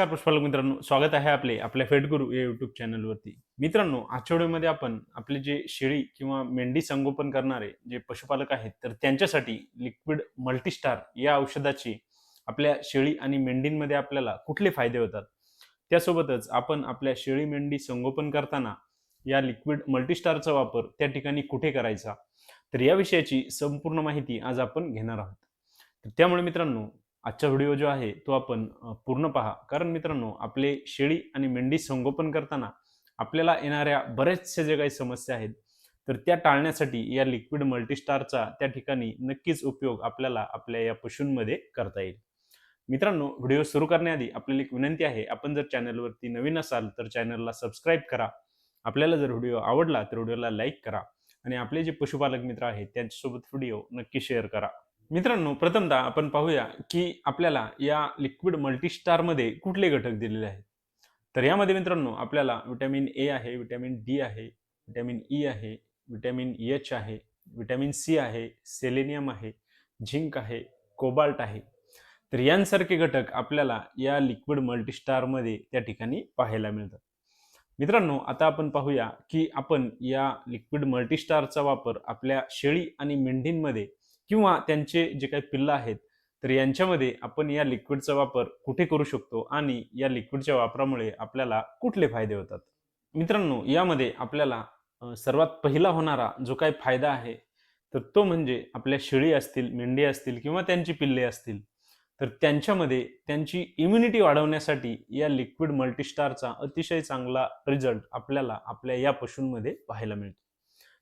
नमस्कार पुष्पालक मित्रांनो स्वागत आहे आपले आपल्या फेटगुरु या युट्यूब चॅनलवरती मित्रांनो आजच्या व्हिडिओमध्ये आपण आपले जे शेळी किंवा मेंढी संगोपन करणारे जे पशुपालक आहेत तर त्यांच्यासाठी लिक्विड मल्टीस्टार या औषधाची आपल्या शेळी आणि मेंढींमध्ये आपल्याला कुठले फायदे होतात? त्यासोबतच आपण आपल्या शेळी मेंढी संगोपन करताना या लिक्विड मल्टीस्टारचा वापर त्या ठिकाणी कुठे करायचा? तर या विषयाची संपूर्ण माहिती आज आपण घेणार आहोत. त्यामुळे मित्रांनो आजचा व्हिडिओ जो आहे तो आपण पूर्ण पहा. कारण मित्रांनो आपले शेळी आणि मेंढी संगोपन करताना आपल्याला येणाऱ्या बऱ्याचशा ज्या काही समस्या आहेत तर त्या टाळण्यासाठी या लिक्विड मल्टीस्टारचा त्या ठिकाणी नक्कीच उपयोग आपल्याला आपल्या या पशूंमध्ये करता येईल. मित्रांनो व्हिडिओ सुरू करण्याआधी आपल्याला एक विनंती आहे आपण जर चॅनलवरती नवीन असाल तर चॅनलला सबस्क्राईब करा. आपल्याला जर व्हिडिओ आवडला तर व्हिडिओला लाईक करा आणि आपले जे पशुपालक मित्र आहेत त्यांच्यासोबत व्हिडिओ नक्की शेअर करा. मित्रांनो प्रथमतः आपण पाहूया की आपल्याला या लिक्विड मल्टीस्टारमध्ये कुठले घटक दिलेले आहेत? तर यामध्ये मित्रांनो आपल्याला विटॅमिन ए आहे विटॅमिन डी आहे विटॅमिन ई आहे विटॅमिन एच आहे विटॅमिन सी आहे सेलेनियम आहे झिंक आहे कोबाल्ट आहे. तर यांसारखे घटक आपल्याला या लिक्विड मल्टीस्टारमध्ये त्या ठिकाणी पाहायला मिळतात. मित्रांनो आता आपण पाहूया की आपण या लिक्विड मल्टीस्टारचा वापर आपल्या शेळी आणि मेंढींमध्ये किंवा त्यांचे जे काही पिल्लं आहेत तर यांच्यामध्ये आपण या लिक्विडचा वापर कुठे करू शकतो आणि या लिक्विडच्या वापरामुळे आपल्याला कुठले फायदे होतात? मित्रांनो यामध्ये आपल्याला सर्वात पहिला होणारा जो काही फायदा आहे तर तो म्हणजे आपल्या शेळी असतील मेंढी असतील किंवा त्यांची पिल्ले असतील तर त्यांच्यामध्ये त्यांची इम्युनिटी वाढवण्यासाठी या लिक्विड मल्टीस्टारचा अतिशय चांगला रिझल्ट आपल्याला आपल्या या पशूंमध्ये पाहायला मिळतो.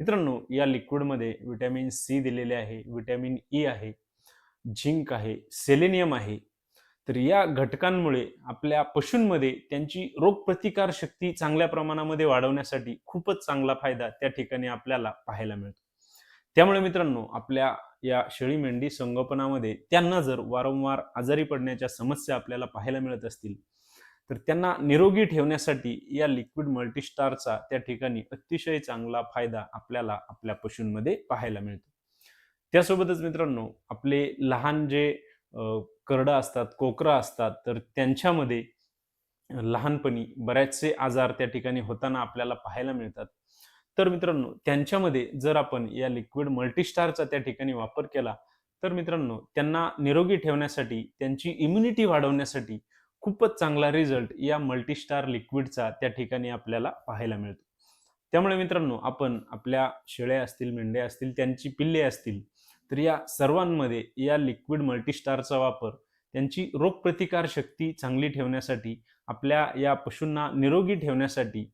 मित्रांनो या लिक्विडमध्ये विटॅमिन सी दिलेले आहे विटॅमिन ई e आहे झिंक आहे सेलेनियम आहे. तर या घटकांमुळे आपल्या पशूंमध्ये त्यांची रोगप्रतिकार शक्ती चांगल्या प्रमाणामध्ये वाढवण्यासाठी खूपच चांगला फायदा त्या ठिकाणी आपल्याला पाहायला मिळतो. त्यामुळे मित्रांनो आपल्या या शेळी मेंढी संगोपनामध्ये त्यांना जर वारंवार आजारी पडण्याच्या समस्या आपल्याला पाहायला मिळत असतील तर त्यांना निरोगी ठेवण्यासाठी या लिक्विड मल्टीस्टारचा त्या ठिकाणी अतिशय चांगला फायदा आपल्याला आपल्या पशूंमध्ये पाहायला मिळतो. त्यासोबतच मित्रांनो आपले लहान जे अ, करडं असतात कोकरं असतात तर त्यांच्यामध्ये लहानपणी बऱ्याचसे आजार त्या ठिकाणी होताना आपल्याला पाहायला मिळतात. तर मित्रांनो त्यांच्यामध्ये जर आपण या लिक्विड मल्टीस्टारचा त्या ठिकाणी वापर केला तर मित्रांनो त्यांना निरोगी ठेवण्यासाठी त्यांची इम्युनिटी वाढवण्यासाठी खूपच चांगला रिझल्ट या मल्टीस्टार लिक्विडचा त्या ठिकाणी आपल्याला पाहायला मिळतो. त्यामुळे मित्रांनो आपण आपल्या शेळ्या असतील मेंढ्या असतील त्यांची पिल्ले असतील तर या सर्वांमध्ये या लिक्विड मल्टीस्टारचा वापर त्यांची रोगप्रतिकार शक्ती चांगली ठेवण्यासाठी आपल्या या पशूंना निरोगी ठेवण्यासाठी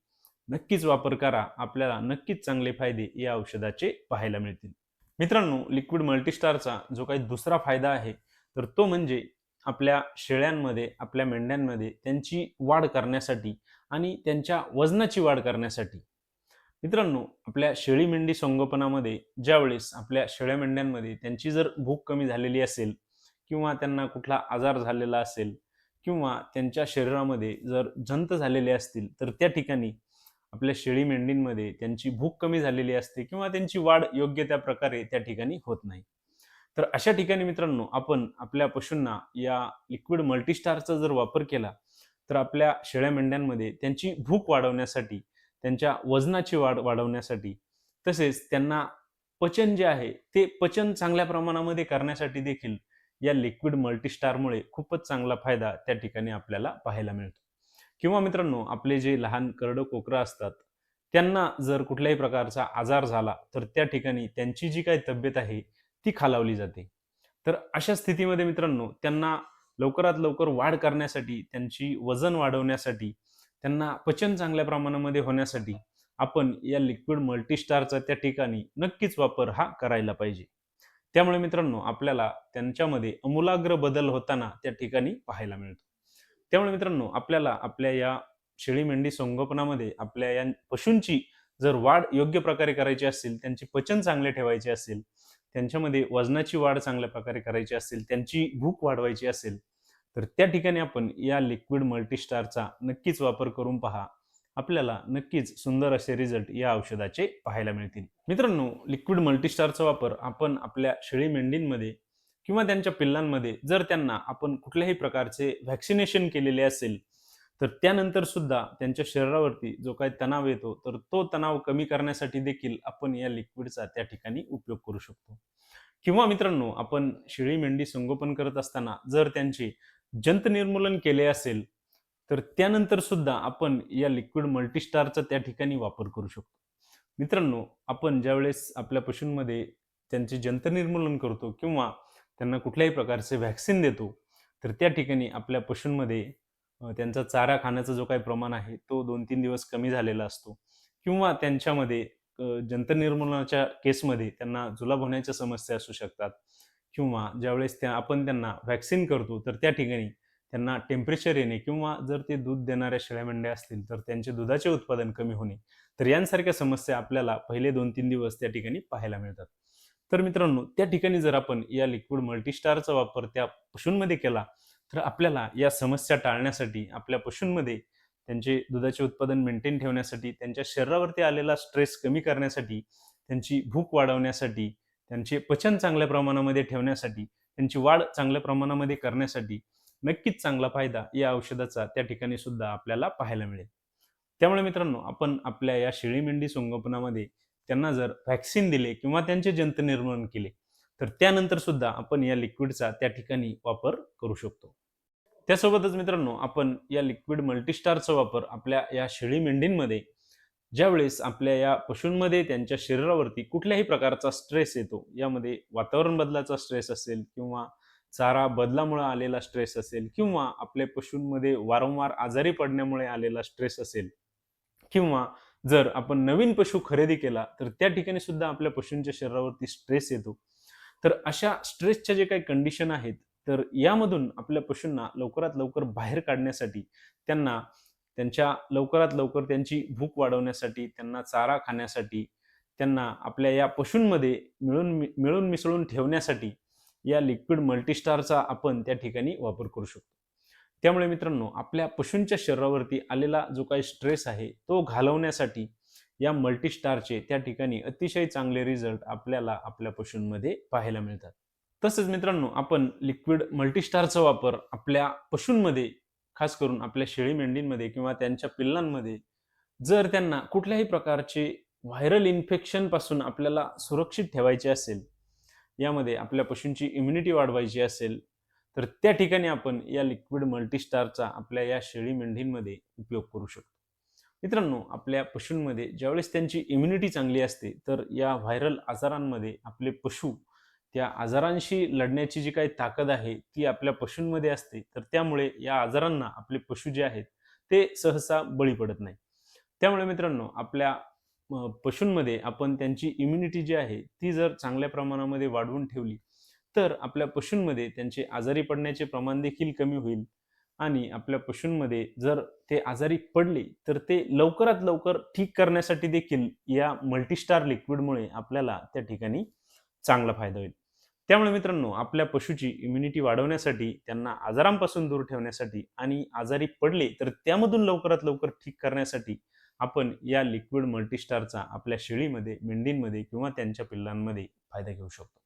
नक्कीच वापर करा. आपल्याला नक्कीच चांगले फायदे या औषधाचे पाहायला मिळतील. मित्रांनो लिक्विड मल्टीस्टारचा जो काही दुसरा फायदा आहे तर तो म्हणजे आपल्या शेळ्यांमध्ये आपल्या मेंढ्यांमध्ये त्यांची वाढ करण्यासाठी आणि त्यांच्या वजनाची वाढ करण्यासाठी. मित्रांनो आपल्या शेळी मेंढी संगोपनामध्ये ज्यावेळेस आपल्या शेळ्या मेंढ्यांमध्ये त्यांची जर भूक कमी झालेली असेल किंवा त्यांना कुठला आजार झालेला असेल किंवा त्यांच्या शरीरामध्ये जर जंत झालेले असतील तर त्या ठिकाणी आपल्या शेळी मेंढींमध्ये त्यांची भूक कमी झालेली असते किंवा त्यांची वाढ योग्य त्या प्रकारे त्या ठिकाणी होत नाही. तर अशा ठिकाणी मित्रांनो आपण आपल्या पशूंना या लिक्विड मल्टीस्टारचा जर वापर केला तर आपल्या शेळ्या मेंढ्यांमध्ये त्यांची भूक वाढवण्यासाठी त्यांच्या वजनाची वाढ वाढवण्यासाठी तसेच त्यांना पचन जे आहे ते पचन चांगल्या प्रमाणामध्ये करण्यासाठी देखील या लिक्विड मल्टीस्टारमुळे खूपच चांगला फायदा त्या ठिकाणी आपल्याला पाहायला मिळतो. किंवा मित्रांनो आपले जे लहान करडं कोकरं असतात त्यांना जर कुठल्याही प्रकारचा आजार झाला तर त्या ठिकाणी त्यांची जी काही तब्येत आहे ती खालावली जाते. तर अशा स्थितीमध्ये मित्रांनो त्यांना लवकरात लवकर वाढ करण्यासाठी त्यांची वजन वाढवण्यासाठी त्यांना पचन चांगल्या प्रमाणामध्ये होण्यासाठी आपण या लिक्विड मल्टीस्टारचा त्या ठिकाणी नक्कीच वापर हा करायला पाहिजे. त्यामुळे मित्रांनो आपल्याला त्यांच्यामध्ये अमूलाग्र बदल होताना त्या ठिकाणी पाहायला मिळतो. त्यामुळे मित्रांनो आपल्याला आपल्या या शेळी मेंढी संगोपनामध्ये आपल्या या पशूंची जर वाढ योग्य प्रकारे करायची असेल त्यांचे पचन चांगले ठेवायचे असेल त्यांच्यामध्ये वजनाची वाढ चांगल्या प्रकारे करायची असेल त्यांची भूक वाढवायची असेल तर त्या ठिकाणी आपण या लिक्विड मल्टीस्टारचा नक्कीच वापर करून पहा. आपल्याला नक्कीच सुंदर असे रिझल्ट या औषधाचे पाहायला मिळतील. मित्रांनो लिक्विड मल्टीस्टारचा वापर आपण आपल्या शेळी मेंढींमध्ये किंवा त्यांच्या पिल्लांमध्ये जर त्यांना आपण कुठल्याही प्रकारचे व्हॅक्सिनेशन केलेले असेल तर त्यानंतर सुद्धा त्यांच्या शरीरावरती जो काही तणाव येतो तर तो तणाव कमी करण्यासाठी देखील आपण या लिक्विडचा त्या ठिकाणी उपयोग करू शकतो. किंवा मित्रांनो आपण शेळी मेंढी संगोपन करत असताना जर त्यांचे जंत निर्मूलन केले असेल तर त्यानंतर सुद्धा आपण या लिक्विड मल्टीस्टारचा त्या ठिकाणी वापर करू शकतो. मित्रांनो आपण ज्यावेळेस आपल्या पशूंमध्ये त्यांचे जंत निर्मूलन करतो किंवा त्यांना कुठल्याही प्रकारचे व्हॅक्सिन देतो तर त्या ठिकाणी आपल्या पशूंमध्ये त्यांचा चारा खाण्याचा जो काही प्रमाण आहे तो दोन तीन दिवस कमी झालेला असतो. किंवा त्यांच्यामध्ये अ, निर्मूलनाच्या केसमध्ये त्यांना जुलाब होण्याच्या समस्या असू शकतात. किंवा ज्यावेळेस त्या आपण त्यांना व्हॅक्सिन करतो तर त्या ठिकाणी त्यांना टेम्परेचर येणे किंवा जर ते दूध देणाऱ्या शेळ्या मेंढ्या असतील तर त्यांचे दुधाचे उत्पादन कमी होणे तर यांसारख्या समस्या आपल्याला पहिले दोन तीन दिवस त्या ठिकाणी पाहायला मिळतात. तर मित्रांनो त्या ठिकाणी जर आपण या लिक्विड मल्टीस्टारचा वापर त्या पशूंमध्ये केला तर आपल्याला या समस्या टाळण्यासाठी आपल्या पशूंमध्ये त्यांचे दुधाचे उत्पादन मेंटेन ठेवण्यासाठी त्यांच्या शरीरावरती आलेला स्ट्रेस कमी करण्यासाठी त्यांची भूक वाढवण्यासाठी त्यांचे पचन चांगल्या प्रमाणामध्ये ठेवण्यासाठी त्यांची वाढ चांगल्या प्रमाणामध्ये करण्यासाठी नक्कीच चांगला फायदा या औषधाचा त्या ठिकाणी सुद्धा आपल्याला पाहायला मिळेल. त्यामुळे मित्रांनो आपण आपल्या या शेळी मेंढी संगोपनामध्ये त्यांना जर व्हॅक्सिन दिले किंवा त्यांचे जंत निर्माण केले तर त्यानंतर सुद्धा आपण या लिक्विडचा त्या ठिकाणी वापर करू शकतो. त्यासोबतच मित्रांनो आपण या लिक्विड मल्टीस्टारचा वापर आपल्या या शेळी मेंढींमध्ये ज्यावेळेस आपल्या या पशूंमध्ये त्यांच्या शरीरावरती कुठल्याही प्रकारचा स्ट्रेस येतो यामध्ये वातावरण बदलाचा स्ट्रेस असेल किंवा चारा बदलामुळे आलेला स्ट्रेस असेल किंवा आपल्या पशूंमध्ये वारंवार आजारी पडण्यामुळे आलेला स्ट्रेस असेल किंवा जर आपण नवीन पशु खरेदी केला तर त्या ठिकाणी सुद्धा आपल्या पशूंच्या शरीरावरती स्ट्रेस येतो. तर अशा स्ट्रेसच्या जे काही कंडिशन आहेत तर यामधून आपल्या पशूंना लवकरात लवकर बाहेर काढण्यासाठी त्यांना त्यांच्या लवकरात लवकर त्यांची भूक वाढवण्यासाठी त्यांना चारा खाण्यासाठी त्यांना आपल्या या पशूंमध्ये मिळून मिळून मिसळून ठेवण्यासाठी या लिक्विड मल्टीस्टारचा आपण त्या ठिकाणी वापर करू शकतो. त्यामुळे मित्रांनो आपल्या पशूंच्या शरीरावरती आलेला जो काही स्ट्रेस आहे तो घालवण्यासाठी या मल्टीस्टारचे त्या ठिकाणी अतिशय चांगले रिझल्ट आपल्याला आपल्या पशूंमध्ये पाहायला मिळतात. तसंच मित्रांनो आपण लिक्विड मल्टीस्टारचा वापर आपल्या पशूंमध्ये खास करून आपल्या शेळी मेंढींमध्ये किंवा त्यांच्या पिल्लांमध्ये जर त्यांना कुठल्याही प्रकारचे व्हायरल इन्फेक्शनपासून आपल्याला सुरक्षित ठेवायचे असेल यामध्ये आपल्या पशूंची इम्युनिटी वाढवायची असेल तर त्या ठिकाणी आपण या लिक्विड मल्टीस्टारचा आपल्या या शेळी मेंढींमध्ये उपयोग करू शकतो. मित्रांनो आपल्या पशूंमध्ये ज्यावेळेस त्यांची इम्युनिटी चांगली असते तर या व्हायरल आजारांमध्ये आपले पशु त्या आजारांशी लढण्याची जी काही ताकद आहे ती आपल्या पशूंमध्ये असते. तर त्यामुळे या आजारांना आपले पशु जे आहेत ते सहसा बळी पडत नाही. त्यामुळे मित्रांनो आपल्या पशूंमध्ये आपण त्यांची इम्युनिटी जी आहे ती जर चांगल्या प्रमाणामध्ये वाढवून ठेवली तर आपल्या पशूंमध्ये त्यांचे आजारी पडण्याचे प्रमाण देखील कमी होईल. आणि आपल्या पशूंमध्ये जर ते आजारी पडले तर ते लवकरात लवकर ठीक करण्यासाठी देखील या मल्टीस्टार लिक्विडमुळे आपल्याला त्या ठिकाणी चांगला फायदा होईल. त्यामुळे मित्रांनो आपल्या पशुची इम्युनिटी वाढवण्यासाठी त्यांना आजारांपासून दूर ठेवण्यासाठी आणि आजारी पडले तर त्यामधून लवकरात लवकर ठीक करण्यासाठी आपण या लिक्विड मल्टीस्टारचा आपल्या शेळीमध्ये मेंढींमध्ये किंवा त्यांच्या पिल्लांमध्ये फायदा घेऊ शकतो.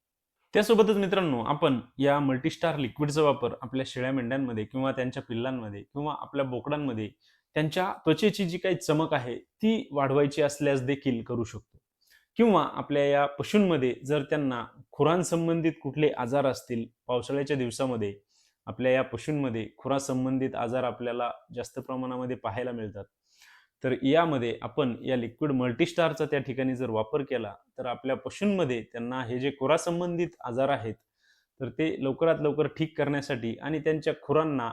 त्यासोबतच मित्रांनो आपण या मल्टीस्टार लिक्विडचा वापर आपल्या शेळ्या मेंढ्यांमध्ये किंवा त्यांच्या पिल्लांमध्ये किंवा आपल्या बोकडांमध्ये त्यांच्या त्वचेची जी काही चमक आहे ती वाढवायची असल्यास देखील करू शकतो. किंवा आपल्या या पशूंमध्ये जर त्यांना खुरांसंबंधित कुठले आजार असतील पावसाळ्याच्या दिवसामध्ये आपल्या या पशूंमध्ये खुरासंबंधित आजार आपल्याला जास्त प्रमाणामध्ये पाहायला मिळतात तर यामध्ये आपण या लिक्विड मल्टीस्टारचा त्या ठिकाणी जर वापर केला तर आपल्या पशूंमध्ये त्यांना हे जे खुरासंबंधित आजार आहेत तर ते लवकरात लवकर ठीक करण्यासाठी आणि त्यांच्या खुरांना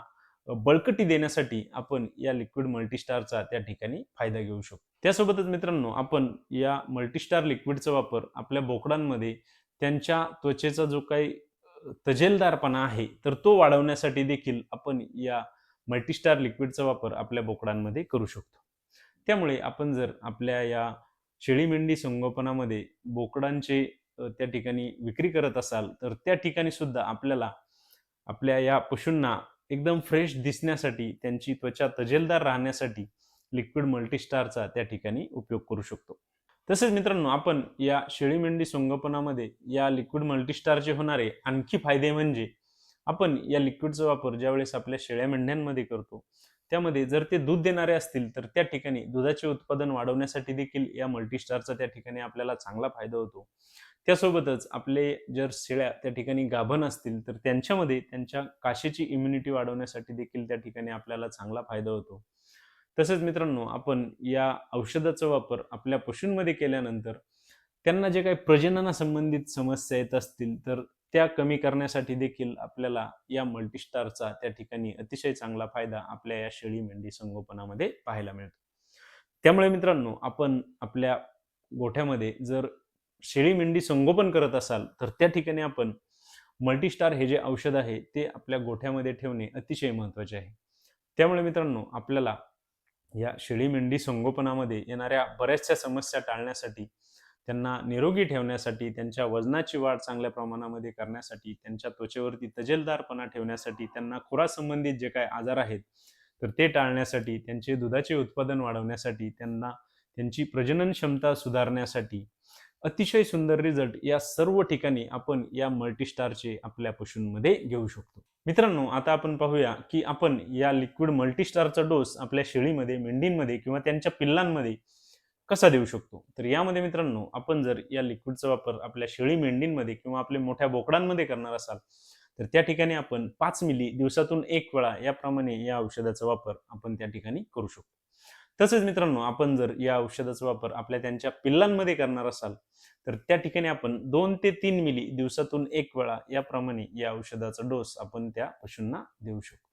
बळकटी देण्यासाठी आपण या लिक्विड मल्टीस्टारचा त्या ठिकाणी फायदा घेऊ शकतो. त्यासोबतच मित्रांनो आपण या मल्टीस्टार लिक्विडचा वापर आपल्या बोकडांमध्ये त्यांच्या त्वचेचा जो काही तजेलदारपणा आहे तर तो वाढवण्यासाठी देखील आपण या मल्टीस्टार लिक्विडचा वापर आपल्या बोकडांमध्ये करू शकतो. त्यामुळे आपण जर आपल्या या शेळी मेंढी संगोपनामध्ये बोकडांचे त्या ठिकाणी विक्री करत असाल तर त्या ठिकाणी सुद्धा आपल्याला आपल्या या पशूंना एकदम फ्रेश दिसण्यासाठी त्यांची त्वचा तजेलदार राहण्यासाठी लिक्विड मल्टीस्टारचा त्या ठिकाणी उपयोग करू शकतो. तसेच मित्रांनो आपण या शेळी मेंढी संगोपनामध्ये या लिक्विड मल्टीस्टारचे होणारे आणखी फायदे म्हणजे आपण या लिक्विडचा वापर ज्यावेळेस आपल्या शेळ्या मेंढ्यांमध्ये करतो त्यामध्ये जर ते दूध देणारे असतील तर त्या ठिकाणी दुधाचे उत्पादन वाढवण्यासाठी देखील या मल्टीस्टारचा त्या ठिकाणी आपल्याला चांगला फायदा होतो. त्यासोबतच आपले जर शेळ्या त्या ठिकाणी गाभण असतील तर त्यांच्यामध्ये त्यांच्या काशीची इम्युनिटी वाढवण्यासाठी देखील त्या ठिकाणी आपल्याला चांगला फायदा होतो. तसेच मित्रांनो आपण या औषधाचा वापर आपल्या पशूंमध्ये केल्यानंतर त्यांना जे काही प्रजननासंबंधित समस्या येत असतील तर त्या कमी करण्यासाठी देखील आपल्याला या मल्टीस्टारचा त्या ठिकाणी अतिशय चांगला फायदा आपल्या या शेळी मेंढी संगोपनामध्ये पाहायला मिळतो. त्यामुळे मित्रांनो आपण आपल्या गोठ्यामध्ये जर शेळी मेंढी संगोपन करत असाल तर त्या ठिकाणी आपण मल्टीस्टार हे जे औषध आहे ते आपल्या गोठ्यामध्ये ठेवणे अतिशय महत्त्वाचे आहे. त्यामुळे मित्रांनो आपल्याला या शेळी मेंढी संगोपनामध्ये येणाऱ्या बऱ्याचशा समस्या टाळण्यासाठी त्यांना निरोगी ठेवण्यासाठी त्यांच्या वजनाची वाढ चांगल्या प्रमाणामध्ये करण्यासाठी त्यांच्या त्वचेवरती तजेलदारपणा ठेवण्यासाठी त्यांना खुरासंबंधित जे काही आजार आहेत तर ते टाळण्यासाठी त्यांचे दुधाचे उत्पादन वाढवण्यासाठी त्यांना त्यांची प्रजनन क्षमता सुधारण्यासाठी अतिशय सुंदर रिझल्ट या सर्व ठिकाणी आपण या मल्टीस्टारचे आपल्या पशूंमध्ये घेऊ शकतो. मित्रांनो आता आपण पाहूया की आपण या लिक्विड मल्टीस्टारचा डोस आपल्या शेळीमध्ये मेंढींमध्ये किंवा त्यांच्या पिल्लांमध्ये कसा देऊ शकतो? तर यामध्ये मित्रांनो आपण जर या लिक्विडचा वापर आपल्या शेळी मेंढींमध्ये किंवा आपल्या मोठ्या बोकडांमध्ये करणार असाल तर त्या ठिकाणी आपण पाच मिली दिवसातून एक वेळा याप्रमाणे या औषधाचा वापर आपण त्या ठिकाणी करू शकतो. तसेच मित्रांनो आपण जर या औषधाचा वापर आपल्या त्यांच्या पिल्लांमध्ये करणार असाल तर त्या ठिकाणी आपण दोन ते तीन मिली दिवसातून एक वेळा याप्रमाणे या औषधाचा डोस आपण त्या पशूंना देऊ शकतो.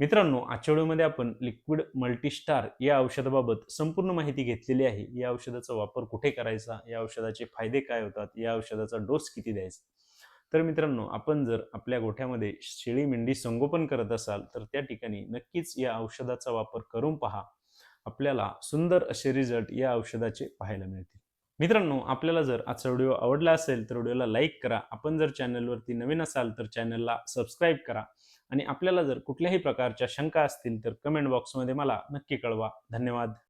मित्रांनो आजच्या व्हिडिओमध्ये आपण लिक्विड मल्टीस्टार या औषधाबाबत संपूर्ण माहिती घेतलेली आहे. या औषधाचा वापर कुठे करायचा? या औषधाचे फायदे काय होतात? या औषधाचा डोस किती द्यायचा? तर मित्रांनो आपण जर आपल्या गोठ्यामध्ये शेळी मेंढी संगोपन करत असाल तर त्या ठिकाणी नक्कीच या औषधाचा वापर करून पहा. आपल्याला सुंदर असे रिझल्ट या औषधाचे पाहायला मिळतील. मित्रांनो आपल्याला जर आजचा व्हिडिओ आवडला असेल तर व्हिडिओला लाईक करा. आपण जर चॅनलवरती नवीन असाल तर चॅनलला सबस्क्राईब करा. आणि आपल्याला जर कुठल्याही प्रकारच्या शंका असतील तर कमेंट बॉक्समध्ये मला नक्की कळवा. धन्यवाद.